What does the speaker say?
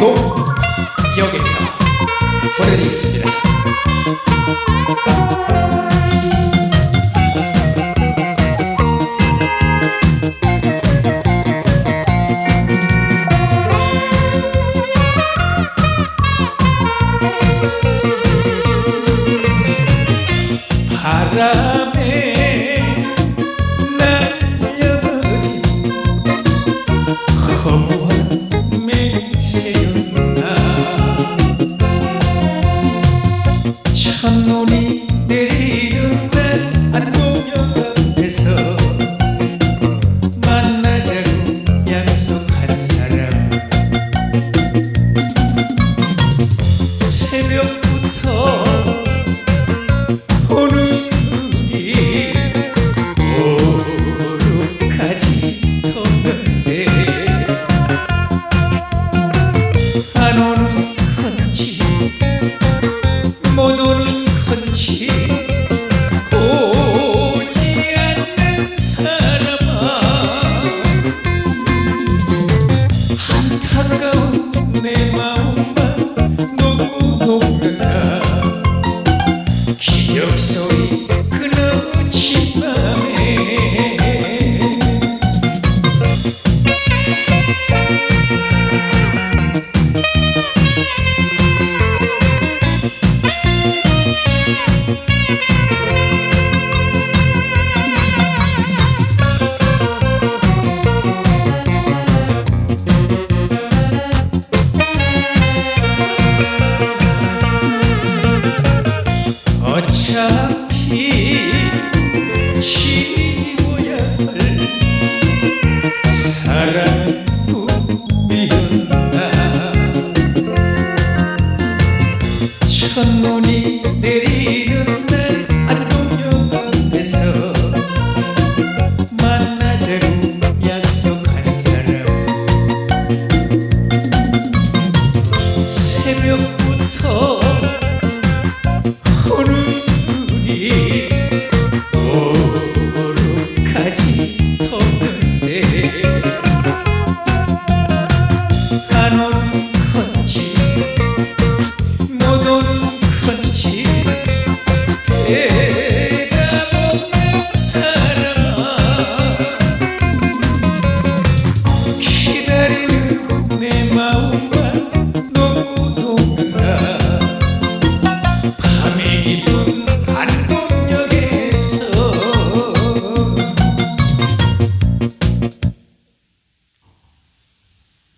동역에서 보내드리겠습니다. 바람 home. 첫눈이 내리는 날 안동역 앞에서 만나자고 약속한 사람. 새벽